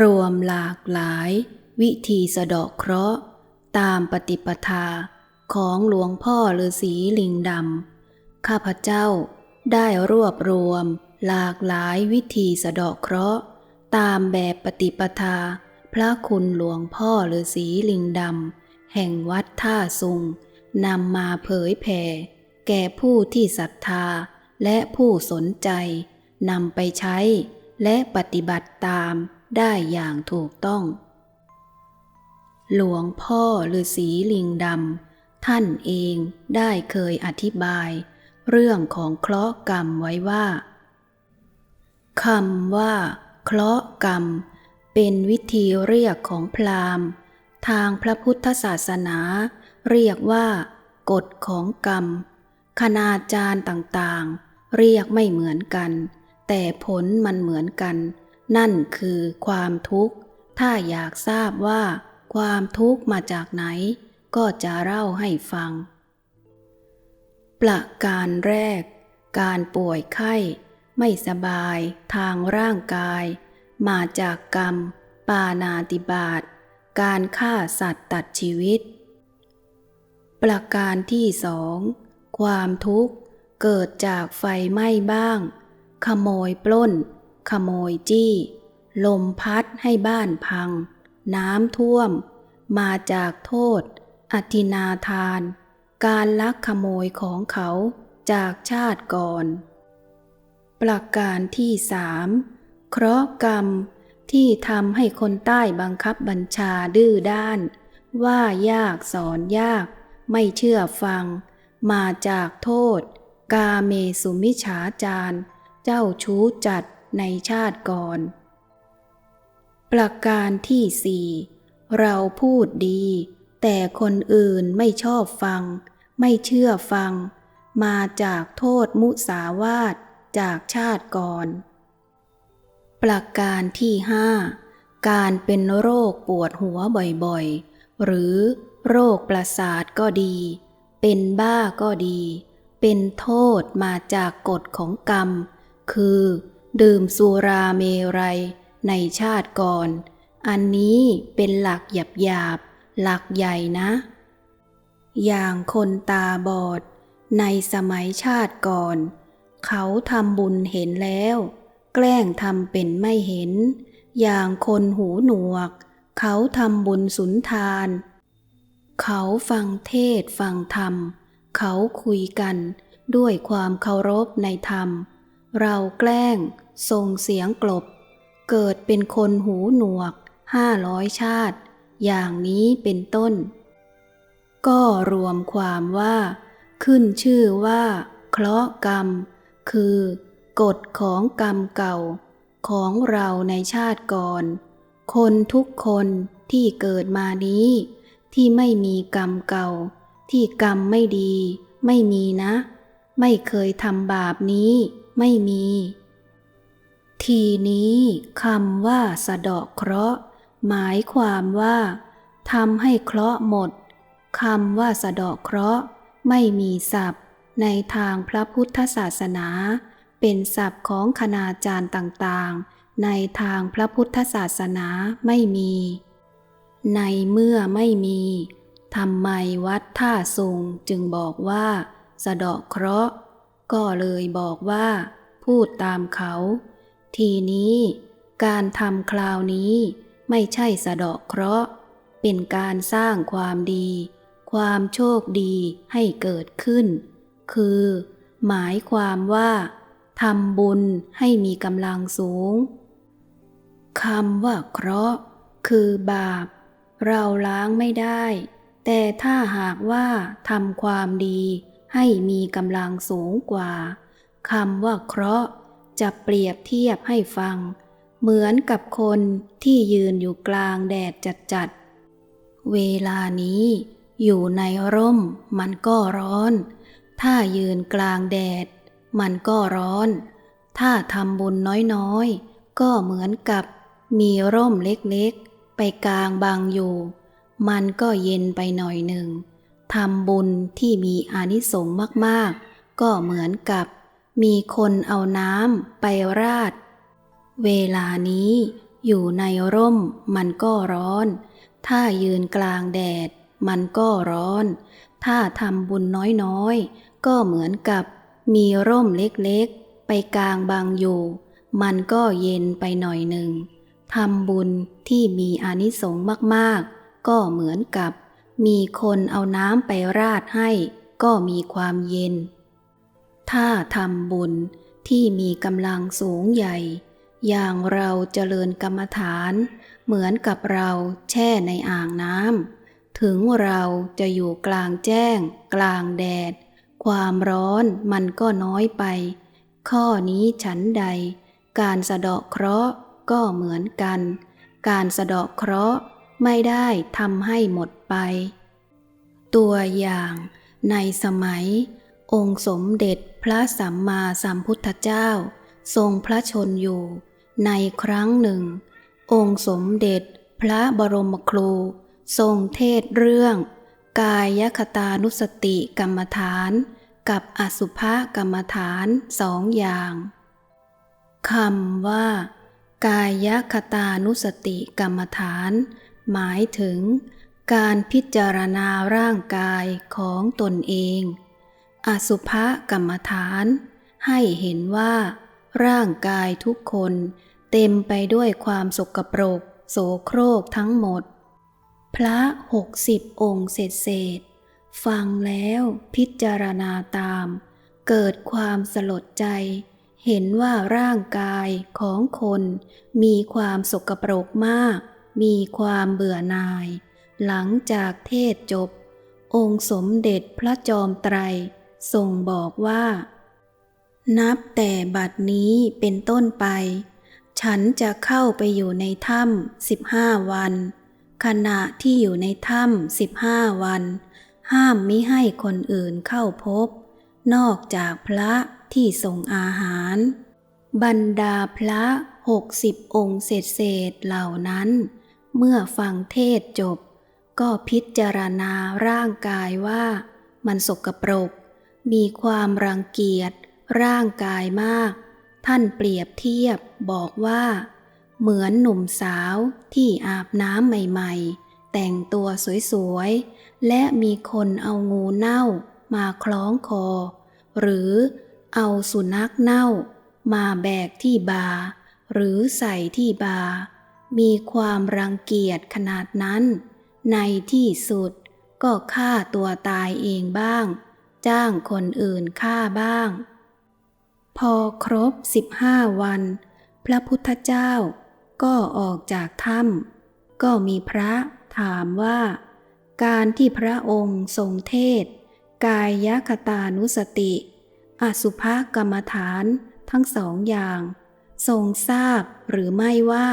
รวมหลากหลาย วิธีสะเดาะเคราะห์ ตามปฏิปทาของหลวงพ่อฤาษีลิงดำข้าพเจ้าได้รวบรวมหลากหลายวิธีสะเดาะเคราะห์ ตามแบบปฏิปทา พระคุณหลวงพ่อฤาษีลิงดำแห่งวัดท่าสุงนำมาเผยแผ่ แก่ผู้ที่ศรัทธาและผู้สนใจนำไปใช้และปฏิบัติตาม ได้อย่างถูกต้อง หลวงพ่อฤาษีลิงดำท่านเองได้เคยอธิบาย เรื่องของเคราะห์กรรมไว้ว่าคำว่า เคราะห์กรรม เป็นวิธีเรียกของพราหมณ์ ทางพระพุทธศาสนา เรียกว่า กฎของกรรม คณาจารย์ต่างๆ เรียกไม่เหมือนกัน แต่ผลมันเหมือนกัน นั่นคือความทุกข์ ถ้าอยากทราบว่า ความทุกข์มาจากไหน ก็จะเล่าให้ฟัง ประการแรก การป่วยไข้ ไม่สบายทางร่างกาย มาจากกรรม ปานาติบาต การฆ่าสัตว์ตัดชีวิต ประการที่สองความทุกข์เกิดจากไฟไหม้บ้าง ขโมยปล้น ขโมยจี้ ลมพัดให้บ้านพัง น้ำท่วม มาจากโทษ อธินาทาน การลักขโมยของเขาจากชาติก่อน ประการที่สามเคราะห์กรรมที่ทำให้คนใต้บังคับบัญชาดื้อด้าน ว่ายากสอนยาก ไม่เชื่อฟัง มาจากโทษ กาเมสุมิฉาจารเจ้าชู้จัด ในชาติก่อน ประการที่สี่เราพูดดี แต่คนอื่นไม่ชอบฟัง ไม่เชื่อฟัง มาจากโทษมุสาวาทจากชาติก่อน ประการที่ห้าการเป็นโรคปวดหัวบ่อยๆ หรือโรคประสาทก็ดี เป็นบ้าก็ดี เป็นโทษมาจากกฎของกรรม คือ ดื่มสุราเมรัยในชาติก่อน อันนี้เป็นหลักหยาบหยาบๆหลักใหญ่นะ อย่างคนตาบอด ในสมัยชาติก่อน เขาทำบุญเห็นแล้ว แกล้งทำเป็นไม่เห็น อย่างคนหูหนวก เขาทำบุญสุนทาน เขาฟังเทศฟังธรรม เขาคุยกันด้วยความเคารพในธรรม เราแกล้ง ส่งเสียงกลบ เกิดเป็นคนหูหนวกห้าร้อยชาติ อย่างนี้เป็นต้น ก็รวมความว่า ขึ้นชื่อว่า เคราะห์กรรม คือกฎของกรรมเก่าของเราในชาติก่อน คนทุกคนที่เกิดมานี้ ที่ไม่มีกรรมเก่า ที่กรรมไม่ดี ไม่มีนะ ไม่เคยทำบาปนี้ ไม่มี ทีนี้คำว่าสะเดาะเคราะห์หมายความว่าทำให้เคราะห์หมดคำว่าสะเดาะเคราะห์ไม่มีศัพท์ ในทางพระพุทธศาสนา เป็นศัพท์ของคณาจารย์ต่างๆ ในทางพระพุทธศาสนาไม่มี ในเมื่อไม่มีทำไมวัดท่าสุงจึงบอกว่า สะเดาะเคราะห์ ก็เลยบอกว่า พูดตามเขา ทีนี้ การทำคราวนี้ไม่ใช่สะเดาะเคราะห์ เป็นการสร้างความดี ความโชคดีให้เกิดขึ้น คือ หมายความว่าทำบุญให้มีกำลังสูงคำว่าเคราะห์ คือบาป เราล้างไม่ได้ แต่ถ้าหากว่าทำความดีให้มีกำลังสูงกว่าคำว่าเคราะห์ จะเปรียบเทียบให้ฟัง เหมือนกับคนที่ยืนอยู่กลางแดดจัดๆ เวลานี้อยู่ในร่มมันก็ร้อน ถ้ายืนกลางแดด มันก็ร้อน ถ้าทำบุญน้อยๆ ก็เหมือนกับมีร่มเล็กๆ ไปกลางบางอยู่ มันก็เย็นไปหน่อยหนึ่งทำบุญที่มีอานิสงส์มากๆ ก็เหมือนกับ มีคนเอาน้ำไปราด เวลานี้อยู่ในร่มมันก็ร้อน ถ้ายืนกลางแดดมันก็ร้อน ถ้าทำบุญน้อยๆ ก็เหมือนกับมีร่มเล็กๆ ไปกลางบางอยู่ มันก็เย็นไปหน่อยหนึ่งทำบุญที่มีอานิสงส์มากๆ ก็เหมือนกับ มีคนเอาน้ำไปราดให้ ก็มีความเย็น ถ้าทำบุญที่มีกำลังสูงใหญ่ อย่างเราเจริญกรรมฐาน เหมือนกับเราแช่ในอ่างน้ำถึงเราจะอยู่กลางแจ้ง กลางแดด ความร้อนมันก็น้อยไป ข้อนี้ฉันใด การสะเดาะเคราะห์ก็เหมือนกัน การสะเดาะเคราะห์ไม่ได้ทำให้หมดไป ตัวอย่างในสมัย องค์สมเด็จพระสัมมาสัมพุทธเจ้า ทรงพระชนอยู่ ในครั้งหนึ่ง องค์สมเด็จพระบรมครู ทรงเทศเรื่อง กายคตานุสติกรรมฐาน กับอสุภกรรมฐานสองอย่างคำว่า กายคตานุสติกรรมฐาน หมายถึง การพิจารณาร่างกายของตนเอง อสุภกรรมฐาน ให้เห็นว่า ร่างกายทุกคนเต็มไปด้วยความสกปรก โสโครกทั้งหมด พระหกสิบองค์เศษเศษ ฟังแล้วพิจารณาตาม เกิดความสลดใจ เห็นว่าร่างกายของคนมีความสกปรกมาก มีความเบื่อหน่าย หลังจากเทศจบ องค์สมเด็จพระจอมไตร ทรงบอกว่า นับแต่บัดนี้เป็นต้นไป ฉันจะเข้าไปอยู่ในถ้ำสิบห้าวัน ขณะที่อยู่ในถ้ำสิบห้าวัน ห้ามมิให้คนอื่นเข้าพบ นอกจากพระที่ส่งอาหาร บรรดาพระหกสิบองค์เศษเศษเหล่านั้น เมื่อฟังเทศจบ ก็พิจารณาร่างกายว่ามันสกปรก มีความรังเกียจร่างกายมาก ท่านเปรียบเทียบบอกว่า เหมือนหนุ่มสาวที่อาบน้ำใหม่ๆ แต่งตัวสวยๆ และมีคนเอางูเน่ามาคล้องคอ หรือเอาสุนัขเน่า มาแบกที่บา หรือใส่ที่บา มีความรังเกียจขนาดนั้น ในที่สุดก็ฆ่าตัวตายเองบ้าง จ้างคนอื่นฆ่าบ้าง พอครบสิบห้าวัน พระพุทธเจ้าก็ออกจากถ้ำก็มีพระถามว่า การที่พระองค์ทรงเทศ กายคตานุสติ อสุภกรรมฐานทั้งสองอย่าง ทรงทราบหรือไม่ว่า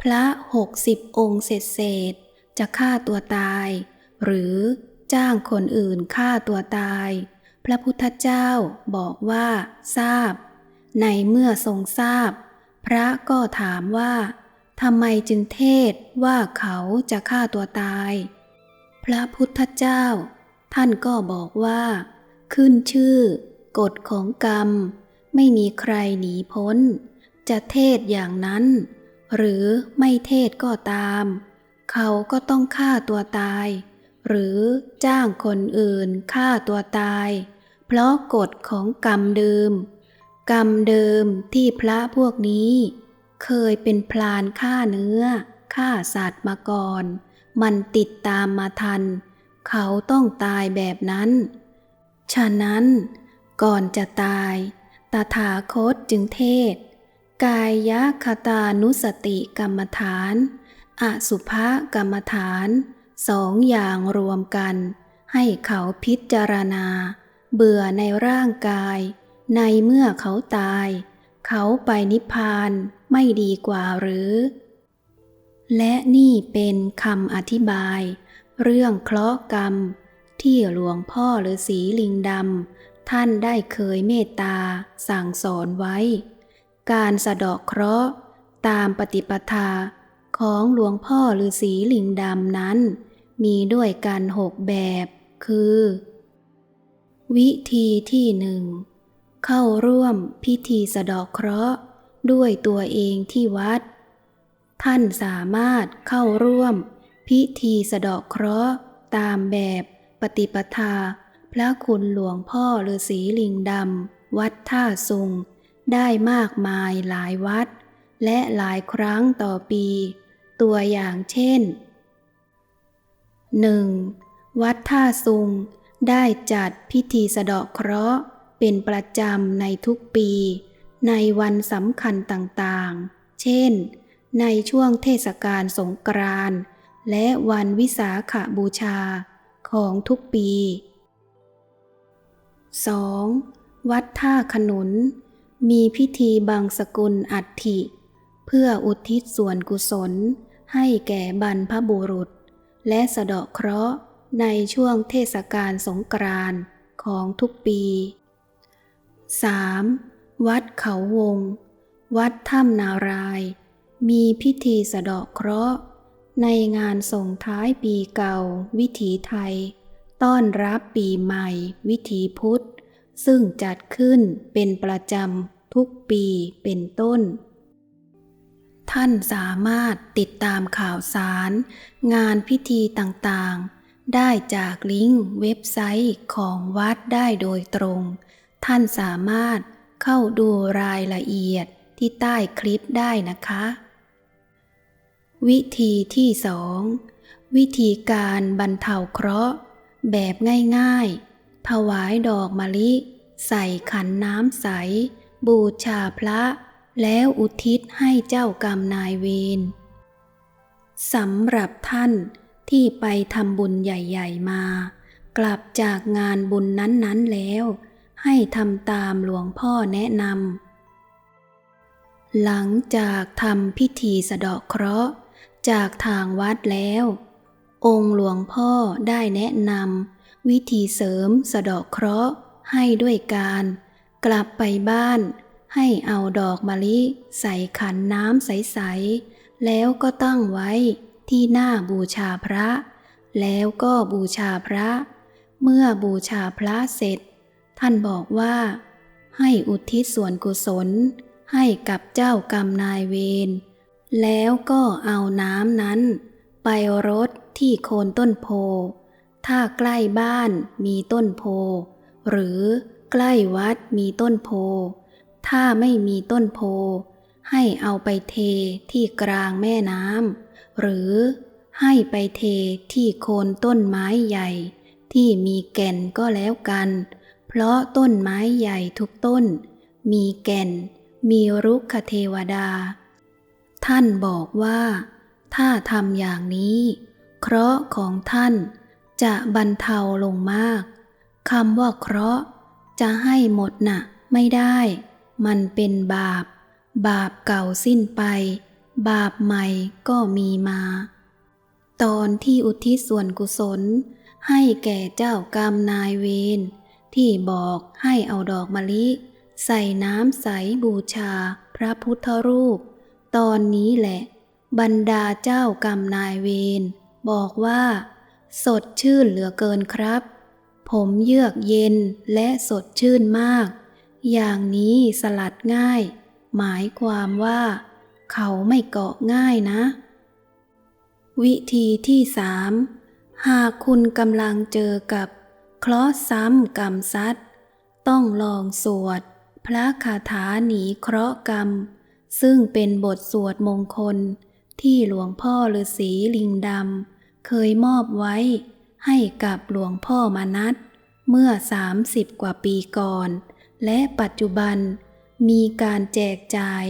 พระหกสิบองค์เศษจะฆ่าตัวตาย หรือ จ้างคนอื่นฆ่าตัวตาย พระพุทธเจ้าบอกว่า ทราบ ในเมื่อทรงทราบ พระก็ถามว่าทำไมจึงเทศว่าเขาจะฆ่าตัวตาย พระพุทธเจ้า ท่านก็บอกว่า ขึ้นชื่อ กฎของกรรม ไม่มีใครหนีพ้น จะเทศอย่างนั้น หรือไม่เทศก็ตาม เขาก็ต้องฆ่าตัวตาย หรือจ้างคนอื่นฆ่าตัวตาย เพราะกฎของกรรมเดิม กรรมเดิมที่พระพวกนี้ เคยเป็นพลานฆ่าเนื้อฆ่าสัตว์มาก่อน มันติดตามมาทัน เขาต้องตายแบบนั้น ฉะนั้น ก่อนจะตาย ตถาคตจึงเทศ กายคตานุสติกรรมฐาน อสุภกรรมฐาน สองอย่างรวมกัน ให้เขาพิจารณา เบื่อในร่างกาย ในเมื่อเขาตาย เขาไปนิพพานไม่ดีกว่าหรือ และนี่เป็นคำอธิบาย เรื่องเคราะห์กรรม ที่หลวงพ่อฤาษีลิงดำท่านได้เคยเมตตาสั่งสอนไว้ การสะดาะเคราะห์ตามปฏิปทาของหลวงพ่อฤาษีลิงดำนั้น มีด้วยกันหกแบบ คือ วิธีที่หนึ่งเข้าร่วมพิธีสะดาะเคราะห์ด้วยตัวเองที่วัด ท่านสามารถเข้าร่วม พิธีสะดาะเคราะห์ตามแบบปฏิปทา พระคุณหลวงพ่อฤาษีลิงดำวัดท่าสุง ได้มากมายหลายวัด และหลายครั้งต่อปี ตัวอย่างเช่น 1. วัดท่าสุง ได้จัดพิธีสะเดาะเคราะห์ เป็นประจำในทุกปี ในวันสำคัญต่างๆ เช่น ในช่วงเทศกาลสงกรานต์และวันวิสาขบูชาของทุกปี 2. วัดท่าขนุน มีพิธีบังสกุลอัฐิ เพื่ออุทิศส่วนกุศลให้แก่บรรพบุรุษ และสะเดาะเคราะห์ในช่วงเทศกาลสงกรานต์ของทุกปี 3. วัดเขาวง วัดถ้ำนาราย มีพิธีสะเดาะเคราะห์ในงานส่งท้ายปีเก่า วิถีไทย ต้อนรับปีใหม่ วิถีพุทธ ซึ่งจัดขึ้นเป็นประจำทุกปีเป็นต้น ท่านสามารถติดตามข่าวสาร งานพิธีต่างๆ ได้จากลิงก์เว็บไซต์ของวัดได้โดยตรง ท่านสามารถเข้าดูรายละเอียดที่ใต้คลิปได้นะคะ วิธีที่สองวิธีการบรรเทาเคราะห์ แบบง่ายๆ ถวายดอกมะลิ ใส่ขันน้ำใส บูชาพระ แล้วอุทิศให้เจ้ากรรมนายเวรสำหรับท่านที่ไปทำบุญใหญ่ ๆ มา กลับจากงานบุญนั้น ๆ แล้ว ให้ทำตามหลวงพ่อแนะนำหลังจากทำพิธีสะเดาะเคราะห์จากทางวัดแล้ว องค์หลวงพ่อได้แนะนำวิธีเสริมสะเดาะเคราะห์ให้ด้วยการ กลับไปบ้าน ให้เอาดอกมะลิใส่ขันน้ำใส ๆ แล้วก็ตั้งไว้ที่หน้าบูชาพระ แล้วก็บูชาพระ เมื่อบูชาพระเสร็จ ท่านบอกว่า ให้อุทิศส่วนกุศล ให้กับเจ้ากรรมนายเวร แล้วก็เอาน้ำนั้น ไปรดที่โคนต้นโพ ถ้าใกล้บ้านมีต้นโพ หรือใกล้วัดมีต้นโพ ถ้าไม่มีต้นโพ ให้เอาไปเทที่กลางแม่น้ำหรือให้ไปเทที่โคนต้นไม้ใหญ่ ที่มีแก่นก็แล้วกัน เพราะต้นไม้ใหญ่ทุกต้น มีแก่น มีรุกขเทวดา ท่านบอกว่า ถ้าทำอย่างนี้ เคราะห์ของท่านจะบรรเทาลงมากคำว่าเคราะห์จะให้หมดน่ะไม่ได้ มันเป็นบาป บาปเก่าสิ้นไป บาปใหม่ก็มีมา ตอนที่อุทิศส่วนกุศล ให้แก่เจ้ากรรมนายเวรที่บอกให้เอาดอกมะลิ ใส่น้ำใสบูชาพระพุทธรูป ตอนนี้แหละ บรรดาเจ้ากรรมนายเวรบอกว่า สดชื่นเหลือเกินครับ ผมเยือกเย็นและสดชื่นมาก อย่างนี้สลัดง่าย หมายความว่า เขาไม่เกาะง่ายนะ วิธีที่สามหากคุณกำลังเจอกับเคราะห์ซ้ำกรรมซัดต้องลองสวด พระคาถาหนีเคราะห์กรรม ซึ่งเป็นบทสวดมงคล ที่หลวงพ่อฤาษีลิงดำเคยมอบไว้ ให้กับหลวงพ่อมานัดเมื่อ 30 กว่าปีก่อน และปัจจุบันมีการแจกจ่าย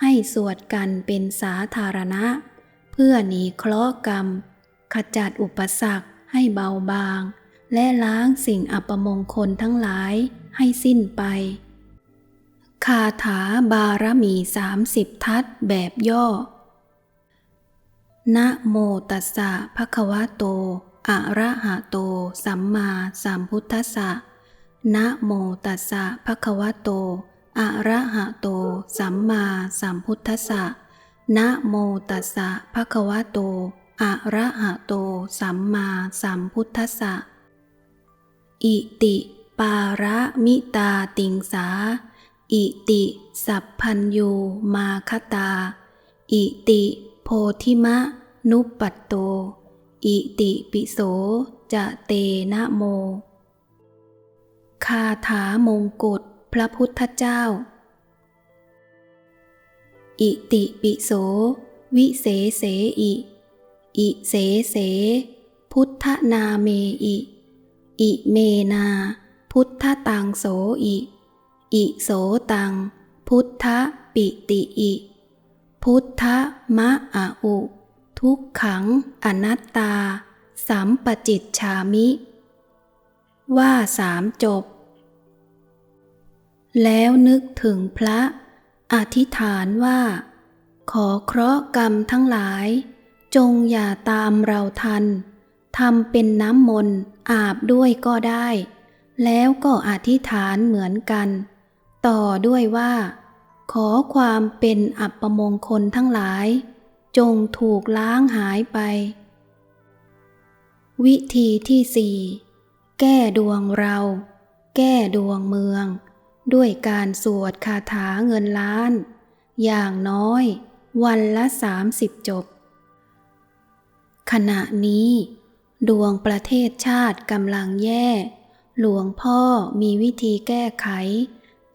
ให้สวดกันเป็นสาธารณะ เพื่อหนีเคราะห์กรรม ขจัดอุปสรรคให้เบาบาง และล้างสิ่งอัปมงคลทั้งหลายให้สิ้นไปคาถาบารมีสามสิบทัศแบบย่อ นะโมตัสสะภะคะวะโต อะระหะโต สัมมาสัมพุทธัสสะ นะโมตัสสะภะคะวะโต อะระหะโต สัมมาสัมพุทธัสสะ นะโมตัสสะภะคะวะโต อะระหะโต สัมมาสัมพุทธัสสะ อิติ ปาระมิตาติงสา อิติ สัพพัญยูมาคตา อิติ โพธิมะ นุปปัตโต อิติปิโส จะเตนะโม คาถามงกุฎพระพุทธเจ้า อิติปิโส วิเสเสอิ อิเสเส พุทธนาเมอิ อิเมนา พุทธตังโสอิ อิโสตัง พุทธปิติอิ พุทธมะอะอุ ทุกขังอนัตตา สัมปจิตชามิ ว่าสามจบ แล้วนึกถึงพระ อธิษฐานว่า ขอเคราะห์กรรมทั้งหลาย จงอย่าตามเราทันทำเป็นน้ำมนต์อาบด้วยก็ได้ แล้วก็อธิษฐานเหมือนกัน ต่อด้วยว่า ขอความเป็นอัปมงคลทั้งหลาย จงถูกล้างหายไป วิธีที่สี่แก้ดวงเรา แก้ดวงเมือง ด้วยการสวดคาถาเงินล้าน อย่างน้อย วันละสามสิบจบ ขณะนี้ ดวงประเทศชาติกำลังแย่ หลวงพ่อมีวิธีแก้ไข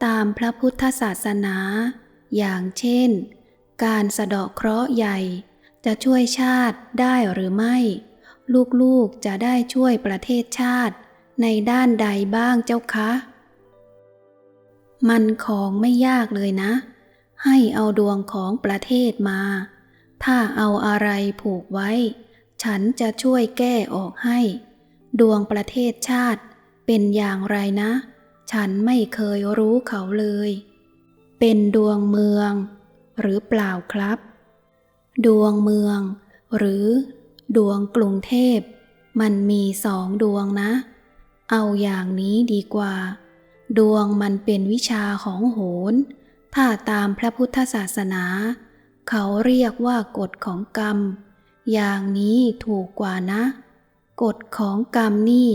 ตามพระพุทธศาสนา อย่างเช่น การสะเดาะเคราะห์ใหญ่ จะช่วยชาติได้หรือไม่ ลูกๆจะได้ช่วยประเทศชาติในด้านใดบ้างเจ้าคะ มันของไม่ยากเลยนะ ให้เอาดวงของประเทศมา ถ้าเอาอะไรผูกไว้ ฉันจะช่วยแก้ออกให้ ดวงประเทศชาติเป็นอย่างไรนะ ฉันไม่เคยรู้เขาเลย เป็นดวงเมือง หรือเปล่าครับ ดวงเมือง หรือ ดวงกรุงเทพ มันมีสองดวงนะ เอาอย่างนี้ดีกว่า ดวงมันเป็นวิชาของโหรถ้าตามพระพุทธศาสนา เขาเรียกว่ากฎของกรรม อย่างนี้ถูกกว่านะ กฎของกรรมนี่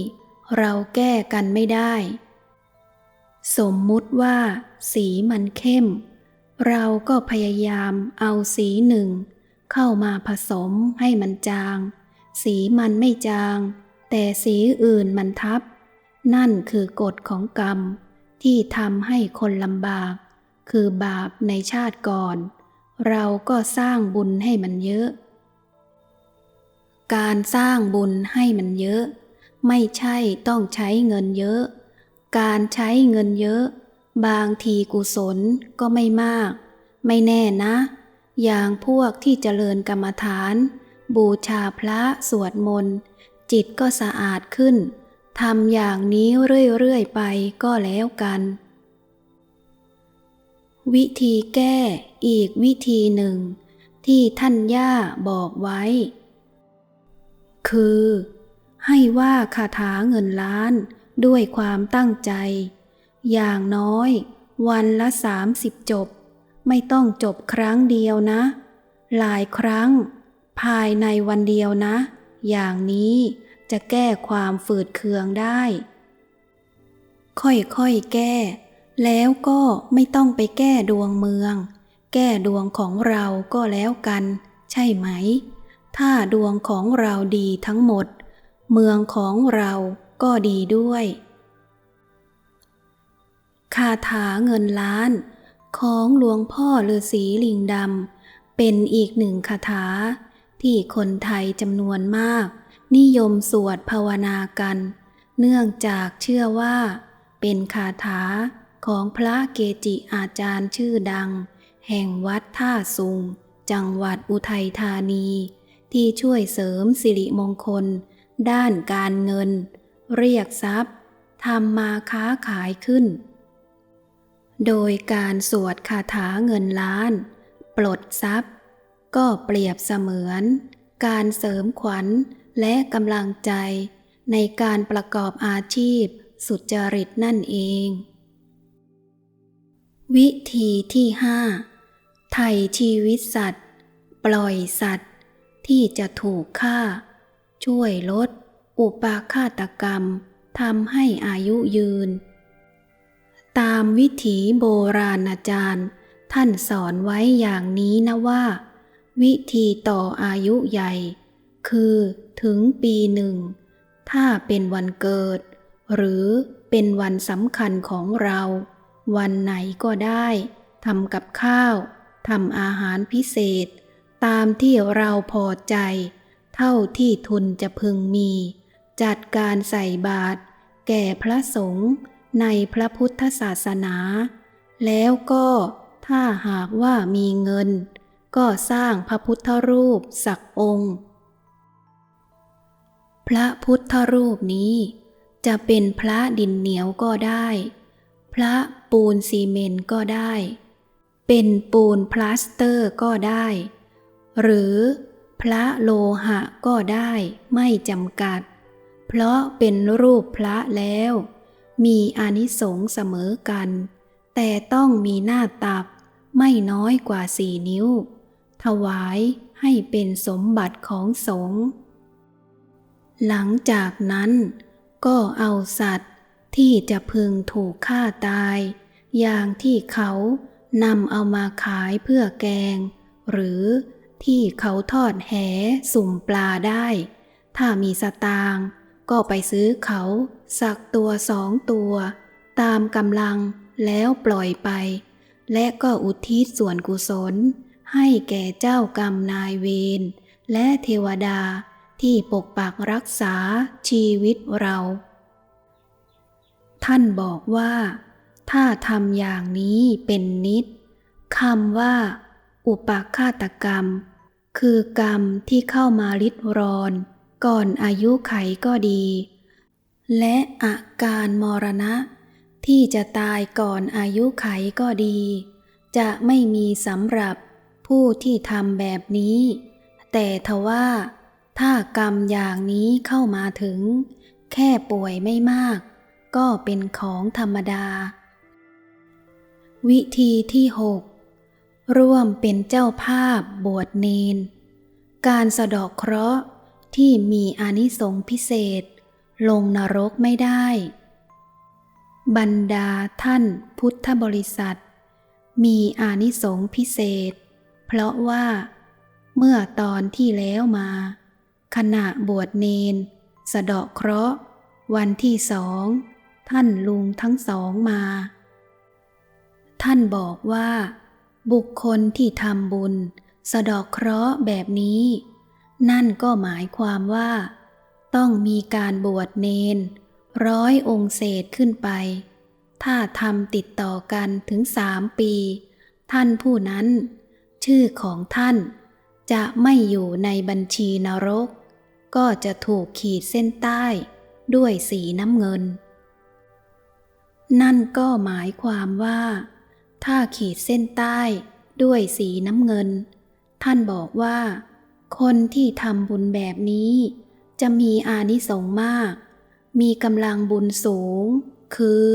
เราแก้กันไม่ได้ สมมุติว่า สีมันเข้ม เราก็พยายามเอาสีหนึ่ง เข้ามาผสมให้มันจาง สีมันไม่จาง แต่สีอื่นมันทับ นั่นคือกฎของกรรม ที่ทำให้คนลำบาก คือบาปในชาติก่อน เราก็สร้างบุญให้มันเยอะ การสร้างบุญให้มันเยอะ ไม่ใช่ต้องใช้เงินเยอะ การใช้เงินเยอะ บางทีกุศลก็ไม่มาก ไม่แน่นะ อย่างพวกที่เจริญกรรมฐาน บูชาพระสวดมนต์จิตก็สะอาดขึ้น ทำอย่างนี้เรื่อยๆไปก็แล้วกัน วิธีแก้อีกวิธีหนึ่ง ที่ท่านย่าบอกไว้ คือ ให้ว่าคาถาเงินล้านด้วยความตั้งใจ อย่างน้อยวันละสามสิบจบ ไม่ต้องจบครั้งเดียวนะ หลายครั้ง ภายในวันเดียวนะ อย่างนี้ จะแก้ความฝืดเคืองได้ ค่อยๆแก้ แล้วก็ไม่ต้องไปแก้ดวงเมือง แก้ดวงของเราก็แล้วกัน ใช่ไหม ถ้าดวงของเราดีทั้งหมด เมืองของเราก็ดีด้วยคาถาเงินล้าน ของหลวงพ่อฤาษีลิงดำเป็นอีกหนึ่งคาถาที่คนไทยจำนวนมาก นิยมสวดภาวนากัน เนื่องจากเชื่อว่า เป็นคาถาของพระเกจิอาจารย์ชื่อดัง แห่งวัดท่าสุง จังหวัดอุทัยธานี ที่ช่วยเสริมสิริมงคล ด้านการเงิน เรียกทรัพย์ทำมาค้าขายขึ้น โดยการสวดคาถาเงินล้าน ปลดทรัพย์ ก็เปรียบเสมือน การเสริมขวัญ และกำลังใจในการประกอบอาชีพสุจริตนั่นเอง วิธีที่ห้าไถ่ชีวิตสัตว์ ปล่อยสัตว์ ที่จะถูกฆ่า ช่วยลด อุปาฆาตกรรมทำให้อายุยืน ตามวิถีโบราณอาจารย์ ท่านสอนไว้อย่างนี้นะว่า วิธีต่ออายุใหญ่ คือถึงปีหนึ่ง ถ้าเป็นวันเกิด หรือเป็นวันสำคัญของเรา วันไหนก็ได้ทำกับข้าวทำอาหารพิเศษ ตามที่เราพอใจ เท่าที่ทุนจะพึงมี จัดการใส่บาตรแก่พระสงฆ์ในพระพุทธศาสนา แล้วก็ถ้าหากว่ามีเงิน ก็สร้างพระพุทธรูปสักองค์ ระพุทธรูปนี้ จะเป็นพระดินเหนียวก็ได้ พระปูนซีเมนต์ก็ได้ เป็นปูนพลาสเตอร์ก็ได้ หรือพระโลหะก็ได้ไม่จำกัด เพราะเป็นรูปพระแล้ว มีอานิสงส์เสมอกัน แต่ต้องมีหน้าตักไม่น้อยกว่าสี่นิ้ว ถวายให้เป็นสมบัติของสงฆ์ หลังจากนั้น ก็เอาสัตว์ที่จะพึงถูกฆ่าตาย อย่างที่เขานำเอามาขายเพื่อแกง หรือที่เขาทอดแหสุ่มปลาได้ ถ้ามีสตางค์ก็ไปซื้อเขาสักตัวสองตัว ตามกำลังแล้วปล่อยไป และก็อุทิศส่วนกุศล ให้แก่เจ้ากรรมนายเวรและเทวดา ที่ปกปักรักษาชีวิตเรา ท่านบอกว่า ถ้าทำอย่างนี้เป็นนิดคำว่า อุปาฆาตกรรม คือกรรมที่เข้ามาลิดรอน ก่อนอายุไขก็ดี และอาการมรณะ ที่จะตายก่อนอายุไขก็ดี จะไม่มีสำหรับผู้ที่ทำแบบนี้ แต่ทว่า ถ้ากรรมอย่างนี้เข้ามาถึง แค่ป่วยไม่มาก ก็เป็นของธรรมดา วิธีที่หกร่วมเป็นเจ้าภาพบวชเนน การสะดอกเคราะห์ที่มีอานิสงส์พิเศษ ลงนรกไม่ได้ บรรดาท่านพุทธบริษัท มีอานิสงส์พิเศษ เพราะว่าเมื่อตอนที่แล้วมา ขณะบวชเนน สะเดาะเคราะห์ วันที่สอง ท่านลุงทั้งสองมา ท่านบอกว่า บุคคลที่ทำบุญ สะเดอกเคราะห์แบบนี้ นั่นก็หมายความว่า ต้องมีการบวชเนน ร้อยองค์เศษขึ้นไป ถ้าทำติดต่อกันถึงสามปี ท่านผู้นั้น ชื่อของท่านจะไม่อยู่ในบัญชีนรก ก็จะถูกขีดเส้นใต้ด้วยสีน้ำเงิน นั่นก็หมายความว่า ถ้าขีดเส้นใต้ด้วยสีน้ำเงิน ท่านบอกว่า คนที่ทำบุญแบบนี้ จะมีอานิสงส์มาก มีกำลังบุญสูง คือ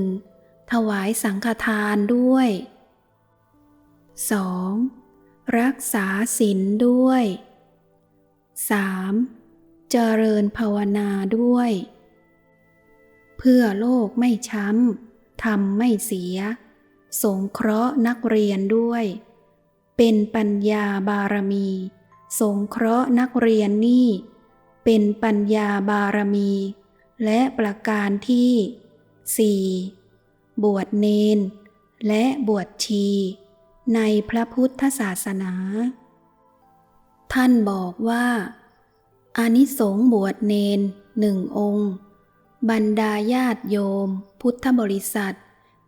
1. ถวายสังฆทานด้วย 2. รักษาศีลด้วย 3. เจริญภาวนาด้วย เพื่อโลกไม่ช้ำทำไม่เสีย สงเคราะห์นักเรียนด้วย เป็นปัญญาบารมี สงเคราะห์นักเรียนนี่ เป็นปัญญาบารมี และประการที่สี่บวชเนน และบวชชี ในพระพุทธศาสนา ท่านบอกว่าอานิสงส์บวชเนนหนึ่งองค์ บรรดาญาติโยม พุทธบริษัท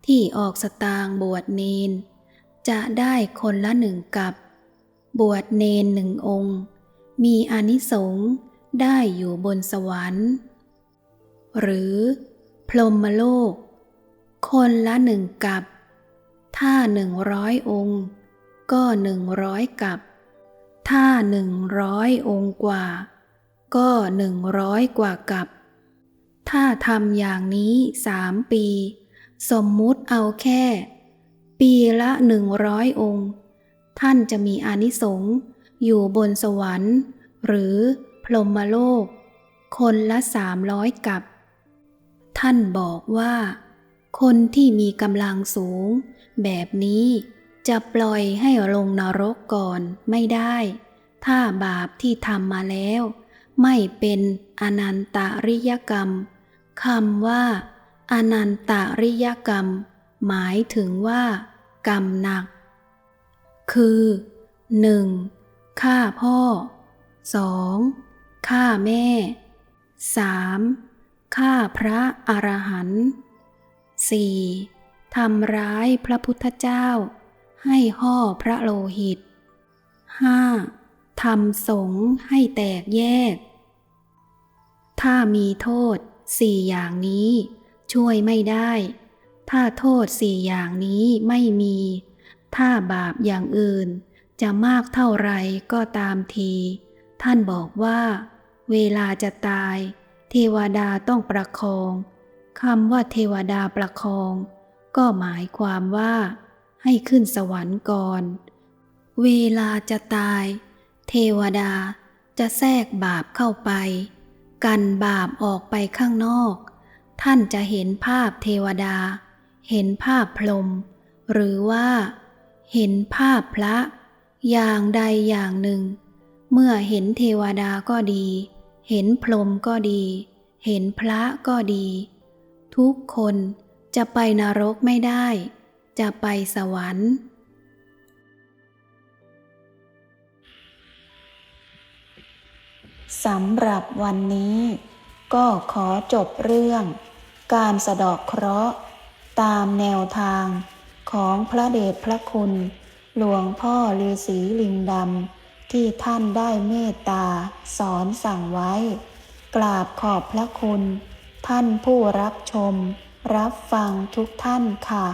ที่ออกสตางค์บวชเนน จะได้คนละหนึ่งกับ บวชเนนหนึ่งองค์ มีอานิสงส์ได้อยู่บนสวรรค์ หรือ พรหมโลก คนละหนึ่งกับ ถ้าหนึ่งร้อยองค์ ก็หนึ่งร้อยกับ ถ้าหนึ่งร้อยองค์กว่า ก็หนึ่งร้อยกว่ากับ ถ้าทำอย่างนี้สามปี สมมุติเอาแค่ ปีละหนึ่งร้อยองค์ ท่านจะมีอานิสงส์อยู่บนสวรรค์ หรือพรหมโลก คนละสามร้อยกับ ท่านบอกว่า คนที่มีกำลังสูงแบบนี้ จะปล่อยให้ลงนรกก่อนไม่ได้ ถ้าบาปที่ทำมาแล้ว ไม่เป็นอนันตริยกรรมคำว่า อนันตริยกรรม หมายถึงว่า กรรมหนัก คือ 1. ฆ่าพ่อ 2. ฆ่าแม่ 3. ฆ่าพระอรหันต์ 4. ทำร้ายพระพุทธเจ้า ให้ห่อพระโลหิต 5. ทำสงให้แตกแยก ถ้ามีโทษสี่อย่างนี้ ช่วยไม่ได้ ถ้าโทษสี่อย่างนี้ไม่มี ถ้าบาปอย่างอื่น จะมากเท่าไรก็ตามที ท่านบอกว่า เวลาจะตาย เทวดาต้องประคองคำว่าเทวดาประคอง ก็หมายความว่า ให้ขึ้นสวรรค์ก่อน เวลาจะตาย เทวดาจะแทรกบาปเข้าไป กันบาปออกไปข้างนอก ท่านจะเห็นภาพเทวดา เห็นภาพพรหมหรือว่า เห็นภาพพระ อย่างใดอย่างหนึ่ง เมื่อเห็นเทวดาก็ดี เห็นพรหมก็ดี เห็นพระก็ดี ทุกคนจะไปนรกไม่ได้ จะไปสวรรค์สำหรับวันนี้ก็ขอจบเรื่อง การสะดอกเคราะห์ตามแนวทางของพระเดชพระคุณ หลวงพ่อฤาษีลิงดำที่ท่านได้เมตตาสอนสั่งไว้ กราบขอบพระคุณ ท่านผู้รับชม รับฟังทุกท่านค่ะ